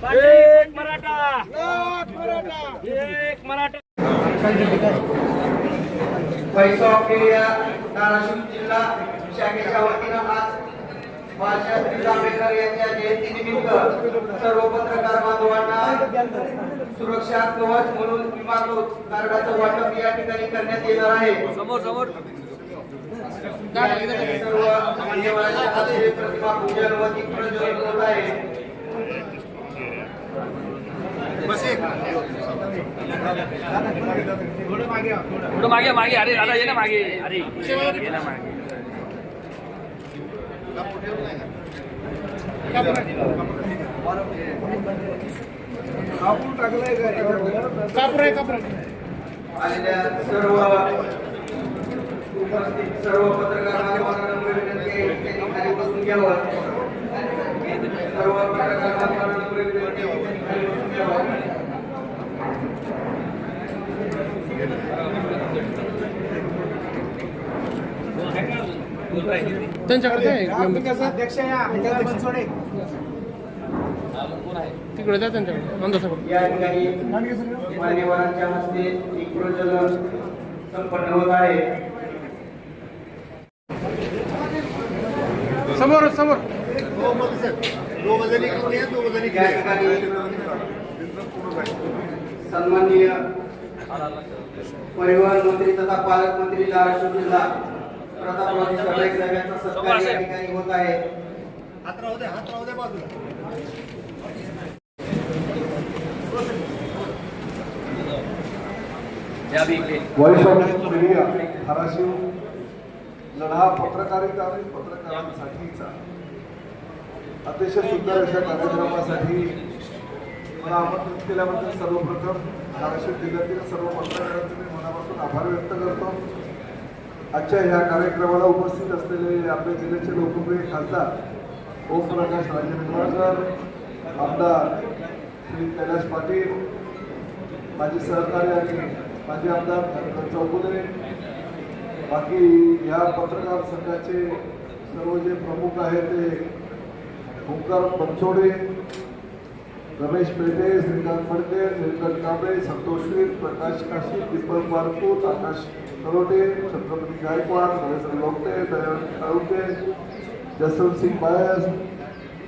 एक मराठा. एक मराठा. पैसा ऑफ इंडिया धाराशिव जिल्हा शाखेच्या वतीनं आज श्री आंबेडकर यांच्या जयंतीनिमित्त सर्व पत्रकार बांधवांना सुरक्षा कवच म्हणून विमा कार्डाचं वाटप या ठिकाणी करण्यात येणार आहे. समोर समोर. सर्व मान्यवरांच्या हस्ते प्रतिमा पूजन व दीपप्रज्वलन होत आहे. थोडं मागे मागे. अरे दादा ये ना मागे. अरे ये ना मागे. आलेल्या सर्व उपस्थित सर्व पत्रकार बांधवांना विनंती आहे की त्यांनी खाली बसून घ्यावं. सर्व पत्रकार बांधवांना विनंती आहे की त्यांनी खाली बसून घ्यावं. अध्यक्ष या ह्याच्यात बनसोडे. तिकडे जा त्यांच्याकडे. अंदाजाकडे या ठिकाणी मान्यवरांच्या हस्ते एक प्रज्वलन संपन्न होत आहे. समोर समोर. सन्माननीय परिवहन मंत्री तथा पालकमंत्री धाराशिव जिल्हा व्हॉइस ऑफ मीडिया धाराशिव लढा पत्रकारिता आणि पत्रकारांसाठीचा. अतिशय सुंदर अशा कार्यक्रमासाठी मला आमंत्रित केल्याबद्दल सर्वप्रथम धाराशिव जिल्ह्यातील सर्व पत्रकारांचे मी मनापासून आभार व्यक्त करतो. आजच्या ह्या कार्यक्रमाला उपस्थित असलेले आपल्या जिल्ह्याचे लोकप्रिय खासदार ओमप्रकाश राजे निंबाळकर आमदार श्री कैलास पाटील माझे सहकारी आणि माझे आमदार धनकर चौगुले बाकी या पत्रकार संघाचे सर्व जे प्रमुख आहेत ते ओंकार बनसोडे रमेश पेटे श्रीकांत फडके निलकंठ कांबळे संतोष प्रकाश काशी दीपक बारकूत आकाश करोटे छत्रपती गायकवाड नरेंद्र लोकटे दयानंद काळुके जसवंत सिंग बायस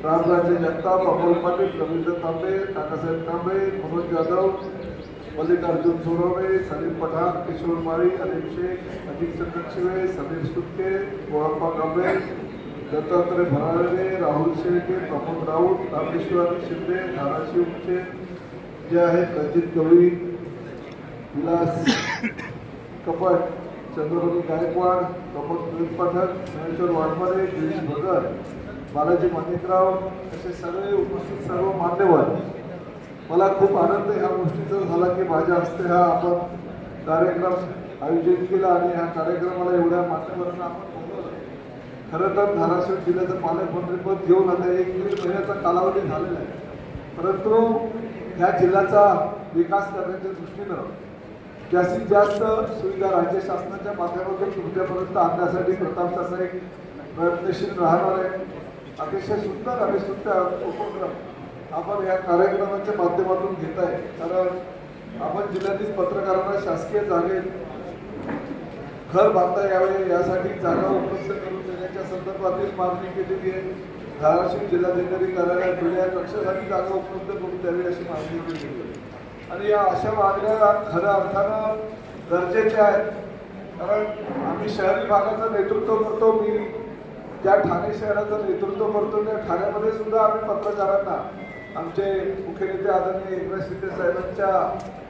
रामराजे जगताप अमोल पाटील रवींद्र तांबे काकासाहेब तांबे मनोज जाधव मल्लिकार्जुन सोनवणे सलीम पठाण किशोर माळी अनिल शेख अजित चंद्रशिवे समीर सुटके गोळप्पा कांबळे दत्तात्रय भराळे राहुल शेळके प्रमोद राऊत रामेश्वर शिंदे धाराशिवचे जे आहेत रणजित गवळी विलास कपट चंद्रपती गायकवाड कपट पाठक ज्ञानेश्वर वाघमारे गिरीश भगत बालाजी माणिकराव असे सगळे उपस्थित सर्व मान्यवर. मला खूप आनंद ह्या गोष्टीचा झाला की माझ्या हस्ते हा आपण कार्यक्रम आयोजित केला आणि ह्या कार्यक्रमाला एवढ्या मान्यवरांना आपण खरं तर धाराशिव जिल्ह्याचं पालकमंत्रीपद घेऊन आता एक दीड महिन्याचा कालावधी झालेला आहे. परंतु ह्या जिल्ह्याचा विकास करण्याच्या दृष्टीनं जास्तीत जास्त सुविधा राज्य शासनाच्या माध्यमातून तुमच्यापर्यंत आणण्यासाठी प्रताप सरनाईक प्रयत्नशील राहणार आहे अतिशय सुंदर आणि सुंदर उपक्रम आपण या कार्यक्रमाच्या माध्यमातून घेत आहे. कारण आपण जिल्ह्यातील पत्रकारांना शासकीय जागेत घर बांधता यावे यासाठी जागा उपलब्ध करून देण्याच्या संदर्भातील मागणी केलेली आहे. धाराशिव जिल्हाधिकारी कार्यालयात कक्षासाठी जागा उपलब्ध करून द्यावी अशी मागणी केलेली आहे. आणि या अशा मागण्या खऱ्या अर्थानं गरजेच्या आहेत. कारण आम्ही शहरी भागाचं नेतृत्व करतो मी ज्या ठाणे शहराचं नेतृत्व करतो त्या ठाण्यामध्ये सुद्धा आम्ही पत्रकारांना आमचे मुख्य नेते आदरणीय एकनाथ शिंदे साहेबांच्या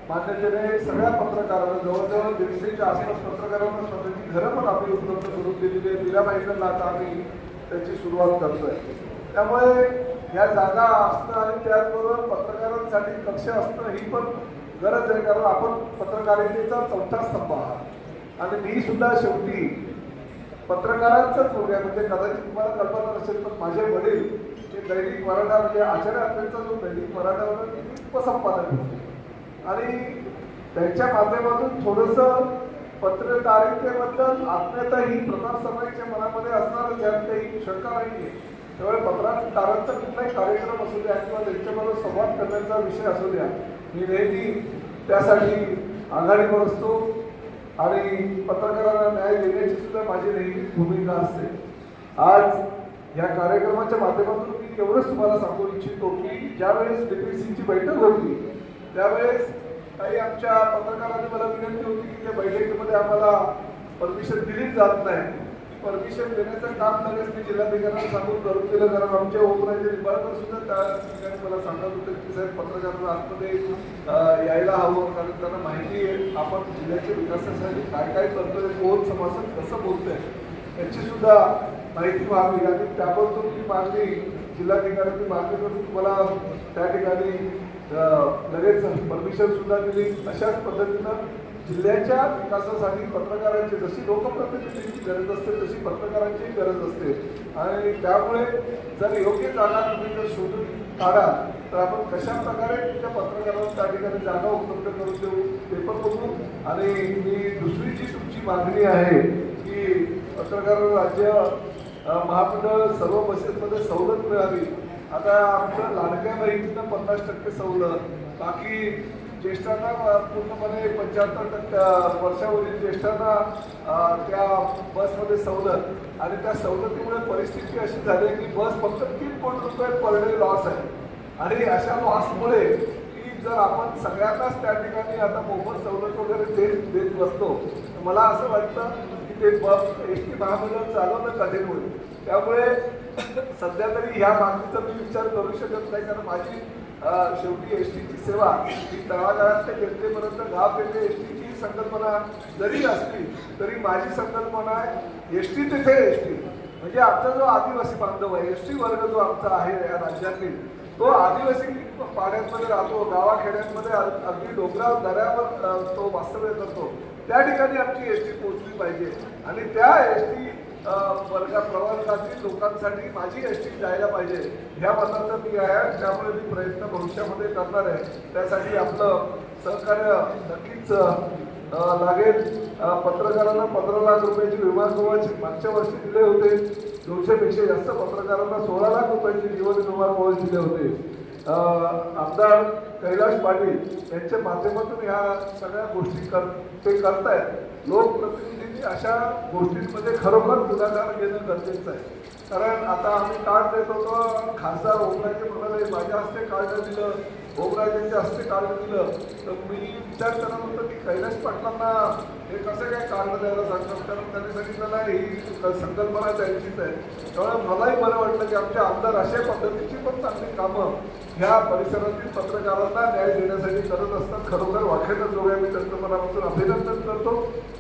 मान्यतेने सगळ्या पत्रकारांना जवळजवळ दीडशेच्या आसपास पत्रकारांना स्वतःची घरं पण आपली उपलब्ध करून दिलेली आहे मीराबाईंना आता आम्ही त्याची सुरुवात करतोय. त्यामुळे या जागा असणं आणि त्याचबरोबर पत्रकारांसाठी कक्ष असणं ही पण गरज आहे कारण आपण पत्रकारितेचा चौथा स्तंभ आहात. आणि मी सुद्धा शेवटी पत्रकारांचाच मुलगा म्हणजे कदाचित तुम्हाला कल्पना नसेल पण माझे वडील हे दैनिक मराठा म्हणजे आचार्य अत्रेंचा जो दैनिक मराठा होता ते उपसंपादक होते. आणि त्यांच्या माध्यमातून थोडंसं पत्रकारितेबद्दल आत्मीयता ही प्रताप सरनाईकच्या मनामध्ये असणार तर त्यात काही शंका नाही आहे त्यामुळे पत्रकारांचा कुठलाही कार्यक्रम असू द्या किंवा त्यांच्याबरोबर संवाद करण्याचा विषय असू द्या मी नेहमी त्यासाठी आघाडीवर असतो आणि पत्रकारांना न्याय देण्याची सुद्धा माझी नेहमी भूमिका असते. आज या कार्यक्रमाच्या माध्यमातून मी एवढंच तुम्हाला सांगू इच्छितो की ज्यावेळेस डीपीसीची बैठक होती त्यावेळेस काही आमच्या पत्रकारांनी मला विनंती होती की त्या बैठकीमध्ये आम्हाला परमिशन दिली जात नाही. परमिशन देण्याचं काम लगेच मी जिल्हाधिकाऱ्यांना सांगून करून दिलं. कारण आमच्या ओमराजे निंबाळकर सुद्धा त्या ठिकाणी मला सांगत होते की साहेब पत्रकारांना आतमध्ये यायला हवं. कारण त्यांना माहिती आहे आपण जिल्ह्याच्या विकासासाठी काय काय करतोय कोण समाजात कसं बोलतोय याची सुद्धा माहिती व्हावी आणि त्याबद्दल मी मागणी जिल्हाधिकाऱ्यांनी मागणी करून तुम्हाला त्या ठिकाणी लगेच परमिशन सुद्धा दिली. अशाच पद्धतीनं जिल्ह्याच्या विकासासाठी पत्रकारांची जशी लोकप्रतिनिधींची गरज असते तशी पत्रकारांचीही गरज असते. आणि त्यामुळे जर योग्य जागा तुम्ही जर शोधून काढाल तर आपण कशा प्रकारे त्या पत्रकारांना त्या ठिकाणी जागा उपलब्ध करून देऊ ते पण बघू. आणि मी दुसरी जी तुमची मागणी आहे की पत्रकार राज्य महामंडळ सर्व बसेसमध्ये सवलत मिळावी. आता आमचं लाडक्या बहिणींना पन्नास टक्के सवलत बाकी ज्येष्ठांना पूर्णपणे पंच्याहत्तर टक्का वर्षावरील ज्येष्ठांना त्या बसमध्ये सवलत आणि त्या सवलतीमुळे परिस्थिती अशी झाली आहे की बस फक्त तीन कोटी रुपये पर डे लॉस आहे. आणि अशा लॉसमुळे की जर आपण सगळ्यांनाच त्या ठिकाणी आता मोफत सवलत वगैरे देत देत बसतो तर मला असं वाटतं की ते बस एस टी महामंडळ चालवणं कठीण होईल. त्यामुळे सध्या तरी ह्या मागणीचा मी विचार करू शकत नाही कारण माझी शेवटी एस टीची सेवा. ही तळागाळातल्या जनतेपर्यंत गाव येते. एस टीची संकल्पना जरी असली तरी माझी संकल्पना आहे एस टी तिथे एस टी म्हणजे आमचा जो आदिवासी बांधव आहे एस टी वर्ग जो आमचा आहे या राज्यातील तो आदिवासी पाड्यांमध्ये राहतो गावाखेड्यांमध्ये अगदी डोंगरावर दऱ्यावर तो वास्तव्य करतो. त्या ठिकाणी आमची एस टी पोहोचली पाहिजे. आणि त्या एस टी वर्गा प्रवासातील लोकांसाठी माझी एस टी जायला पाहिजे. ह्या मताचं मी आहे त्यामुळे मी प्रयत्न भविष्यामध्ये करणार आहे. त्यासाठी आपलं सहकार्य नक्कीच लागेल. पत्रकारांना पंधरा लाख रुपयाची विमा कवच मागच्या वर्षी दिले होते. दोनशेपेक्षा जास्त पत्रकारांना सोळा लाख रुपयाची जीवन विमा कवच दिले होते. आमदार कैलाश पाटील यांच्या माध्यमातून ह्या सगळ्या गोष्टी कर ते करतायत. लोकप्रतिनिधींनी अशा गोष्टींमध्ये खरोखर पुढाकार घेणं गरजेचं आहे. कारण आता आम्ही कार्ड देत होतो खासदार ओमराजे म्हणाले माझ्या हस्ते कार्ड दिलं. भोगराजांच्या हस्ते कार्ड दिलं तर मी विचार करत होतो की कैलास पाटलांना हे कसं काय कार्ड द्यायला सांगतात? कारण त्यांनी सांगितलं नाही ही संकल्पना त्यांचीच आहे. त्यामुळे मलाही बरं वाटलं की आमचे आमदार अशा पद्धतीची पण चांगली कामं ह्या परिसरातील पत्रकारांना न्याय देण्यासाठी करत असतात. खरोखर वाखेनं जोड्या मी त्यांचं मनापासून अभिनंदन करतो.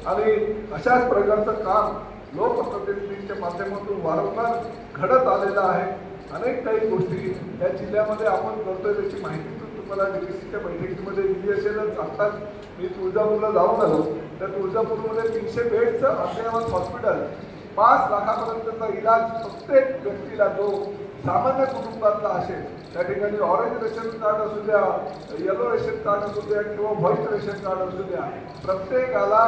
आणि अशाच प्रकारचं काम लोकप्रतिनिधींच्या माध्यमातून वारंवार घडत आलेलं आहे. अनेक काही गोष्टी या जिल्ह्यामध्ये आपण करतोय त्याची माहिती तुम्हाला डीबीसीच्या बैठकीमध्ये दिली असेलच आत्ताच मी तुळजापूरला जाऊन आलो. तर तुळजापूरमध्ये तीनशे बेडचं अद्ययावत हॉस्पिटल पाच लाखापर्यंतचा इलाज प्रत्येक व्यक्तीला जो सामान्य कुटुंबातला असेल त्या ठिकाणी ऑरेंज रेशन कार्ड असू द्या येलो रेशन कार्ड असू द्या किंवा व्हाईट रेशन कार्ड असू द्या प्रत्येकाला